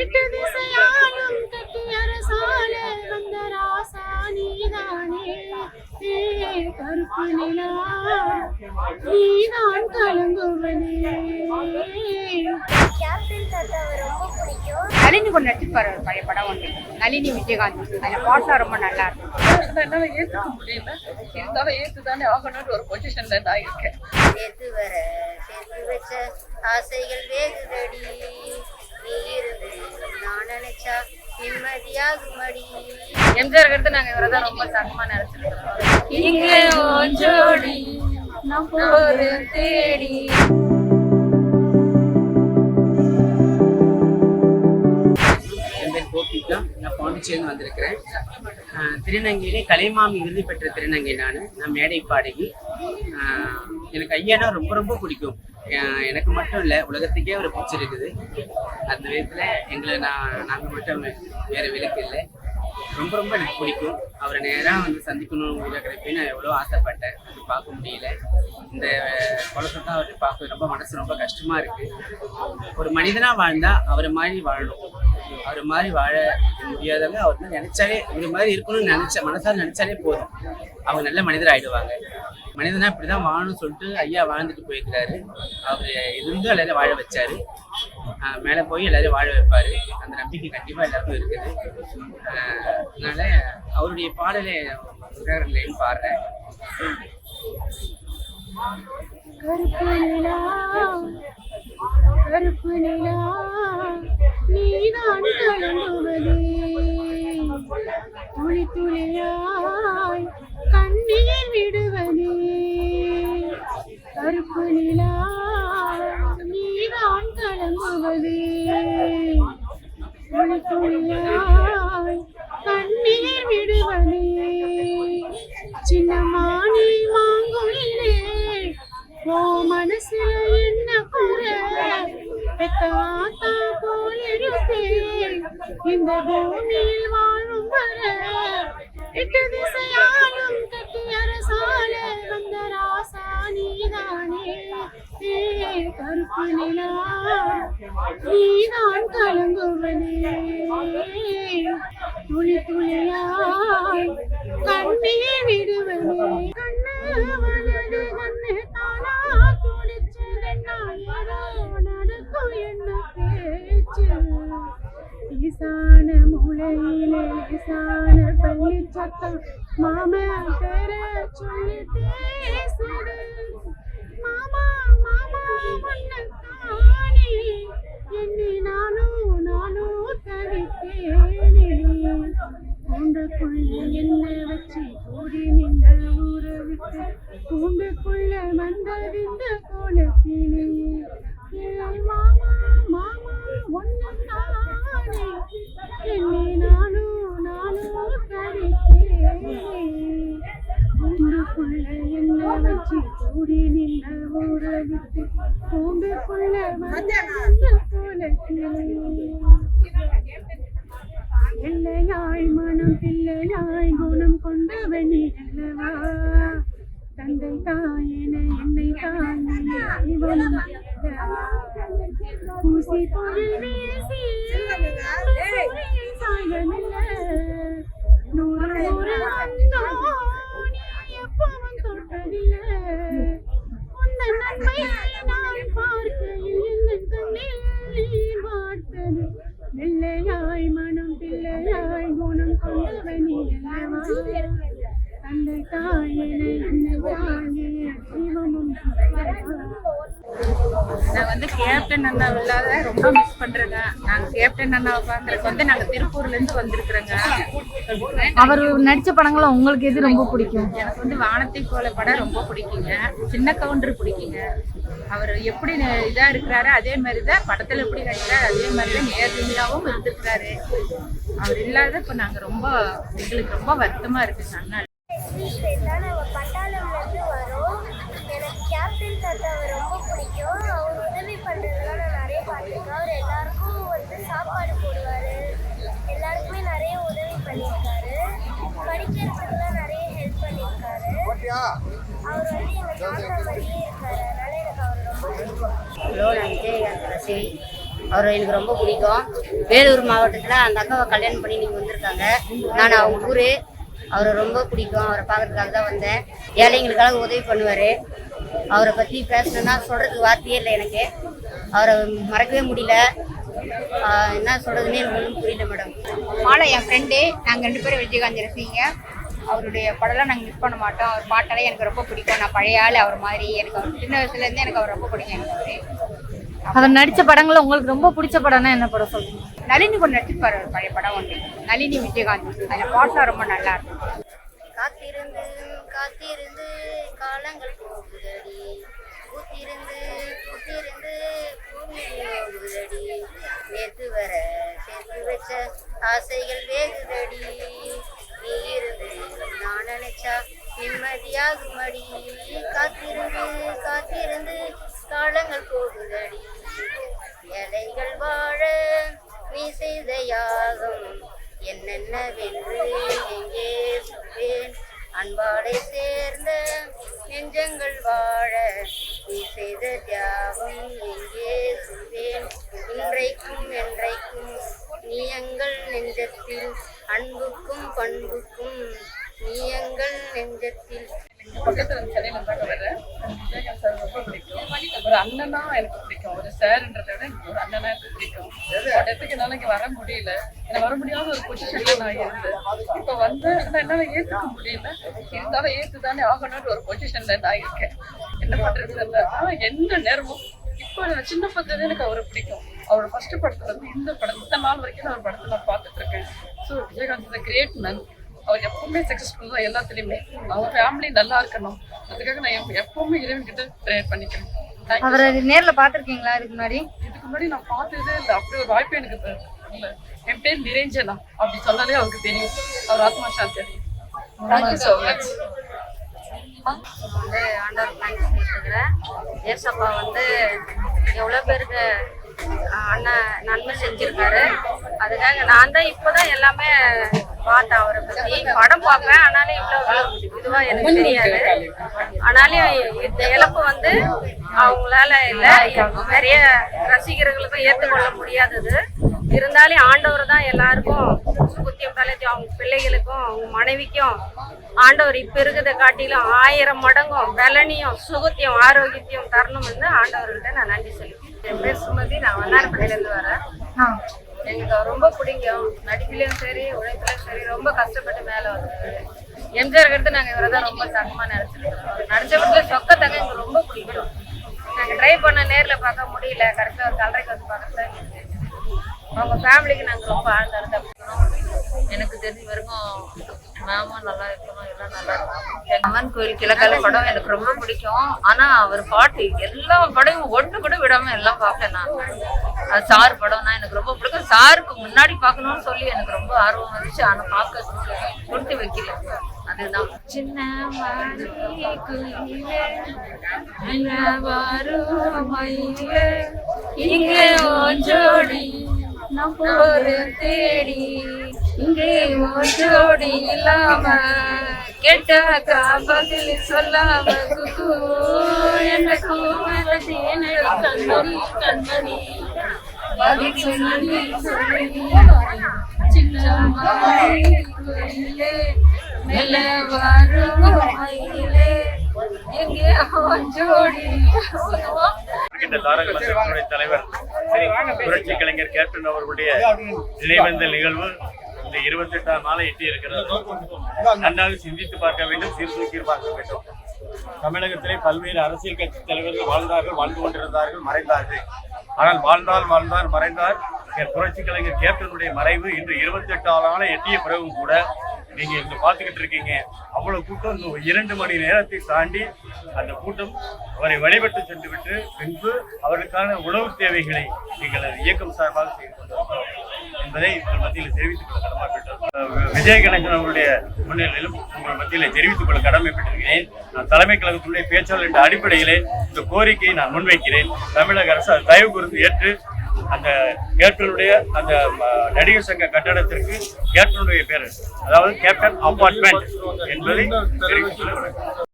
எட்டு திசையாலும் கட்டி அரசால வந்த ராசா நீதானே ஏ கருப்பு நிலா நீதான் கலங்குவனே நளினி கொண்டு நடிச்சிருப்பாரு ஒரு பழைய படம் ஒன்று நளினி விஜயகாந்த். அதில் பாட்டுலாம் ரொம்ப நல்லா இருக்கும் என்னால ஏத்துக்க முடியல இருந்தாலும் ஏத்துதானே ஆகணும்னு ஒரு பொசிஷன்ல நான் இருக்கேன். சேர்த்து வர சேர்த்து வச்ச ஆசைகள் வேகுதடி நீ இருந்து நான் நினைச்சா நிம்மதியாகுமடி எம்ஜிஆர் அடுத்து நாங்கள் இவரை தான் ரொம்ப சங்கமாக நினச்சிருக்கோம் இங்கே ஜோடி தேடி என் கோபிகா. நான் பாண்டிச்சேரிந்து வந்திருக்கிறேன். ஆஹ் திருநங்கையிலே கலைமாமி விருது பெற்ற திருநங்கை நான். நான் மேடை பாடகி ஆஹ் எனக்கு ஐயானா ரொம்ப ரொம்ப பிடிக்கும். எனக்கு மட்டும் இல்லை உலகத்துக்கே அவர் பிடிச்சிருக்குது அந்த விதத்தில் எங்களை நான் நாங்கள் மட்டும் வேறு விலக்கு இல்லை. ரொம்ப ரொம்ப எனக்கு பிடிக்கும். அவரை நேராக வந்து சந்திக்கணும் உங்களை நான் எவ்வளோ ஆசைப்பட்டேன். அது பார்க்க முடியல. இந்த குளத்தை தான் அவரை பார்க்க ரொம்ப மனசு ரொம்ப கஷ்டமாக இருக்குது ஒரு மனிதனாக வாழ்ந்தால் அவரை மாதிரி வாழணும். அவர் மாதிரி வாழ முடியாதவங்க அவர் நினைச்சாலே இந்த மாதிரி இருக்கணும்னு நினைச்ச மனசால் நினைச்சாலே போதும். அவங்க நல்ல மனிதர் ஆயிடுவாங்க. மனிதனா இப்படிதான் வாழணும்னு சொல்லிட்டு ஐயா வாழ்ந்துட்டு போயிருக்கிறாரு. அவர் இருந்து எல்லாரும் வாழ வச்சாரு. மேலே மேல போய் எல்லாரும் வாழ வைப்பாரு. அந்த நம்பிக்கை கண்டிப்பா எல்லாருக்கும் இருக்குது. அதனால அவருடைய பாடலை உதாரணம் பாடுறேன். கருப்பு நிலா கருப்பு நிலா நீதான் கலந்துவதே துளி துளியாய் கண்ணீர் கலங்குவதே துளியாய் கண்ணீர் விடுவதே சின்னமானி மாங்குயிலே ஓ மனசுல என்ன குறை? பெத்த போல் இருப்பேன் இந்த பூமியில் வாழும் வர எட்டு திசையாலும் கட்டி அரசால வந்த கருப்பு நிலா நீதான் கலங்குவனே. துளி துளியாய் கண்ணீர் விடுவனே. கண்ணு வலது கண்ணு தானா துடிச்சதென்னா ஏதோ நடக்கும் என்ன பேச்சு? ஈசான மூலையிலே ஈசான பள்ளி சத்தம் மாம பெற சொல்லிட்டே பேசுது மாமா மாமா ஒன்னத்தானே என்னை நானும் நானும் தவித்தேனே. கூண்டுக்குள்ள என்ன வச்சு கூடி நின்ற ஊரை விட்டு? கூண்டுக்குள்ள வந்ததிந்த கோலத்திலே. ஏய் மாமா மாமா ஒன்னத்தானே என்னை தவித்தேனே. கூண்டுக்குள்ள என்ன வச்சு கூடி நின்ற பிள்ளையாய் மனம் பிள்ளையாய் குணம் கொண்டவனி அல்லவா தந்தை தாயின என்னை தாங்கிய பூசி பொருள் வீசி சாயமில்ல நூறு நூறு பிள்ளையாய் மனம் பிள்ளையாய் குணம் கொண்டவனி அல்லவா தந்தை தாயென என்னை தாங்கிய நான் வந்து கேப்டன் அண்ணா இல்லாத ரொம்ப மிஸ் பண்றேங்க. நாங்க கேப்டன் அண்ணாவை பாக்குறதுக்கு வந்து நாங்க திருப்பூர்ல இருந்து வந்திருக்கிறோங்க. அவர் நடிச்ச படங்கள்ல உங்களுக்கு எது ரொம்ப பிடிக்கும்? எனக்கு வந்து வானத்தை போல படம் ரொம்ப பிடிக்குங்க. சின்ன கவுண்டர் பிடிக்குங்க. அவர் எப்படி ந- இதா இருக்கிறாரு அதே மாதிரி தான் படத்துல எப்படி நடிக்கிறாரு அதே மாதிரி தான் நேர்மையாவும் இருந்திருக்கிறாரு. அவர் இல்லாத இப்ப நாங்க ரொம்ப எங்களுக்கு ரொம்ப வருத்தமா இருக்குங்க அண்ணா. நாங்கள் பட்டாளம்லேருந்து வரோம் எனக்கு கேப்டன் தாத்தாவை ரொம்ப பிடிக்கும். அவர் உதவி பண்ணுறதுலாம் நான் நிறைய பார்த்துருக்கேன். அவர் எல்லாருக்கும் வந்து சாப்பாடு போடுவார். பண்ணியிருக்காரு. படிக்கிறதுக்குலாம் நிறைய ஹெல்ப் பண்ணியிருக்காரு. அவர் வந்து எங்கள் தாத்தா மாதிரியே இருக்காரு. அதனால எனக்கு அவர் ரொம்ப பிடிக்கும். ஹலோ நான் விஜயகாந்த் ரசி. அவர் எனக்கு ரொம்ப பிடிக்கும். வேலூர் மாவட்டத்தில் அந்த அக்காவை கல்யாணம் பண்ணி நீங்கள் வந்திருக்காங்க. நான் அவங்க ஊர். அவரை ரொம்ப பிடிக்கும். அவரை பார்க்கறதுக்காக தான் வந்தேன். ஏழைங்களுக்காக உதவி பண்ணுவார். அவரை பற்றி பேசணுன்னா சொல்கிறதுக்கு வார்த்தையே இல்லை எனக்கு. அவரை மறக்கவே முடியல. என்ன சொல்கிறதுனே எனக்கு ஒன்றும் புரியல மேடம். மாலை என் ஃப்ரெண்டு நாங்கள் ரெண்டு பேரும் விஜயகாந்த் ரசிங்க அவருடைய படம்லாம் நாங்கள் மிஸ் பண்ண மாட்டோம். அவர் பாட்டெல்லாம் எனக்கு ரொம்ப பிடிக்கும். நான் பழைய ஆள் அவர் மாதிரி. எனக்கு அவர் சின்ன வயசுலேருந்தே எனக்கு அவர் ரொம்ப பிடிக்கும் எனக்கு அவரு. அவர் நடிச்ச படங்கள்ல உங்களுக்கு ரொம்ப பிடிச்ச படம்னா என்ன படம் சொல்லுங்க நளினி கொண்டு நடிச்சிருப்பாரு ஒரு பழைய படம் ஒன்று நளினி விஜயகாந்த். அதில் பாட்டெலாம் ரொம்ப நல்லா இருக்கும். காத்திருந்து காத்திருந்து காலங்கள் போகுதடி. பூத்திருந்து பூத்திருந்து பூமி போகுதடி நேத்து வர சேர்த்து வச்ச ஆசைகள் வேகுதடி. நீ இருந்து நான் நினைச்சா நிம்மதியாகுமடி காத்திருந்து காத்திருந்து காலங்கள் போகுதடி. ஏழைகள் வாழ நீ செய்த யாகம் என்னென்னவென்று வர முடியாத ஒரு பொசிஷன்ல நான் இருந்தேன் இப்ப வந்து ஆனா என்னால ஏத்துக்க முடியல. இருந்தாலும் ஏத்துதானே ஆகணும்னு ஒரு பொசிஷன்ல நான் இருக்கேன். என்ன பண்றது தெரியல. ஆனா எந்த நேரமும் இப்போ நான் சின்ன பக்கத்துல எனக்கு அவரை பிடிக்கும். அவரோட ஃபர்ஸ்ட் படத்துல இருந்து இந்த படம் இந்த நாள் வரைக்கும் நான் அவர் படத்தை நான் பார்த்துட்டு இருக்கேன். ஸோ விஜயகாந்த் கிரேட் மேன் அவர் எப்பவுமே சக்ஸஸ்ஃபுல் தான் எல்லாத்துலேயுமே. அவங்க ஃபேமிலி நல்லா இருக்கணும். அதுக்காக நான் எப்~ எப்பவுமே இறைவன் கிட்ட ப்ரேயர் பண்ணிக்கிறேன் அவரை. நேர்ல பாத்திருக்கீங்களா இதுக்கு முன்னாடி? இதுக்கு முன்னாடி நான் பார்த்ததே இல்லை. அப்படி ஒரு வாய்ப்பு எனக்கு என் பேர் நிரஞ்சனா. அப்படி சொன்னாலே அவருக்கு தெரியும். அவர் ஆத்மா சாந்தி தேங்க்யூ ஸோ மச் வந்து ஆண்டவர் தேங்க்ஸ் கேட்டுக்கிறேன் ஏசப்பா வந்து எவ்வளோ பேருக்கு அண்ணன் நன்மை செஞ்சிருக்காரு. அதுக்காக நான் தான் இப்போதான் எல்லாமே பார்த்தேன் அவரை பற்றி படம் பார்ப்பேன் ஆனாலும் இவ்வளோ இதுவாக எனக்கு தெரியாது. ஆனாலும் இந்த இழப்பு வந்து அவங்களால இல்லை. நிறைய ரசிகர்களுக்கும் ஏற்றுக்கொள்ள முடியாதது. இருந்தாலும் ஆண்டவர் தான் எல்லாருக்கும் சுகுத்தியம் தலைச்சி அவங்க பிள்ளைகளுக்கும் அவங்க மனைவிக்கும் ஆண்டவர் இப்ப இருக்கிறத காட்டிலும் ஆயிரம் மடங்கும் பலனியும் சுகத்தியம் ஆரோக்கியத்தையும் தரணும் வந்து ஆண்டவர்கிட்ட நான் நன்றி சொல்லிக்கிறேன். என் பேர் சுமதி நான் வண்ணாரப்படையிலேருந்து வரேன். அவர் ரொம்ப பிடிக்கும். நடிப்புலையும் சரி உழைப்புலையும் சரி ரொம்ப கஷ்டப்பட்டு மேலே வந்தாரு எம்ஜிஆர் எடுத்து நாங்கள் இவரை தான் ரொம்ப தங்கமாக நினச்சிருக்கோம் நடிச்ச படத்துல சொக்க தங்க எங்களுக்கு ரொம்ப பிடிக்கும். நாங்கள் ட்ரை பண்ண நேரில் பார்க்க முடியல. கரெக்டாக ஒரு கலரைக்கு வந்து பார்க்கறது அவங்க ஃபேமிலிக்கு நாங்கள் ரொம்ப ஆழ்ந்த அர்த்தம் எனக்கு தெரிஞ்ச வரைக்கும் மேமும் நல்லா இருக்கணும் எல்லாம் நல்லா இருக்கணும். அம்மன் கோயில் கிழக்கால படம் எனக்கு ரொம்ப பிடிக்கும். ஆனா அவர் பாட்டு எல்லா படமும் ஒண்ணு கூட விடாம எல்லாம் பார்ப்பேன் நான். அது சார் படம்னா எனக்கு ரொம்ப பிடிக்கும். சாருக்கு முன்னாடி பார்க்கணும்னு சொல்லி எனக்கு ரொம்ப ஆர்வம் வந்துச்சு. ஆனா பார்க்க கொடுத்து வைக்கல. அதுதான். சின்ன வாரு குயிலே, மயிலே, இங்கே ஜோடி. நான் தேடி இங்கே உன் இல்லாம கேட்டாக்கா பதில் சொல்லாம குக்கு என்ன கூவல தேனடி கண்மணி கண்மணி. சொல்லி சொல்லி சின்ன மணி மெல்ல தலைவர் புரட்சி கலைஞர் கேப்டன் அவர்களுடைய நினைவேந்தல் நிகழ்வு இந்த இருபத்தி எட்டாம் நாளை எட்டி இருக்கிறது நன்றாக சிந்தித்து பார்க்க வேண்டும் சீர்தூக்கி பார்க்க வேண்டும். தமிழகத்திலே பல்வேறு அரசியல் கட்சி தலைவர்கள் வாழ்ந்தார்கள் வாழ்ந்து கொண்டிருந்தார்கள் மறைந்தார்கள். ஆனால் வாழ்ந்தால் வாழ்ந்தார் மறைந்தார். புரட்சி கலைஞர் கேப்டனுடைய மறைவு இன்று இருபத்தி எட்டாம் நாளை எட்டிய பிறகும் கூட நீங்க இங்க பாத்துக்கிட்டு இருக்கீங்க. அவ்வளவு கூட்டம் இரண்டு மணி நேரத்தை தாண்டி அந்த கூட்டம் அவரை வழிபட்டு சென்று விட்டு பின்பு அவருக்கான உணவு தேவைகளை நீங்கள் இயக்கம் சார்பாக செய்து கொண்டிருக்கிறோம் என்பதை உங்கள் மத்தியில் தெரிவித்துக் கொள்ள கடமைப்பட்டோம் விஜய கணேசன் அவருடைய முன்னிலையிலும் உங்கள் மத்தியில் தெரிவித்துக் கொள்ள கடமைப்பட்டிருக்கிறேன். நான் தலைமை கழகத்துடைய பேச்சாளர் என்ற அடிப்படையிலே இந்த கோரிக்கையை நான் முன்வைக்கிறேன். தமிழக அரசு தயவு குறித்து ஏற்று அந்த கேப்டனுடைய அந்த நடிகர் சங்க கட்டடத்திற்கு கேப்டனுடைய பேர். அதாவது கேப்டன் அபார்ட்மெண்ட் என்பதை தெரிவித்துள்ளது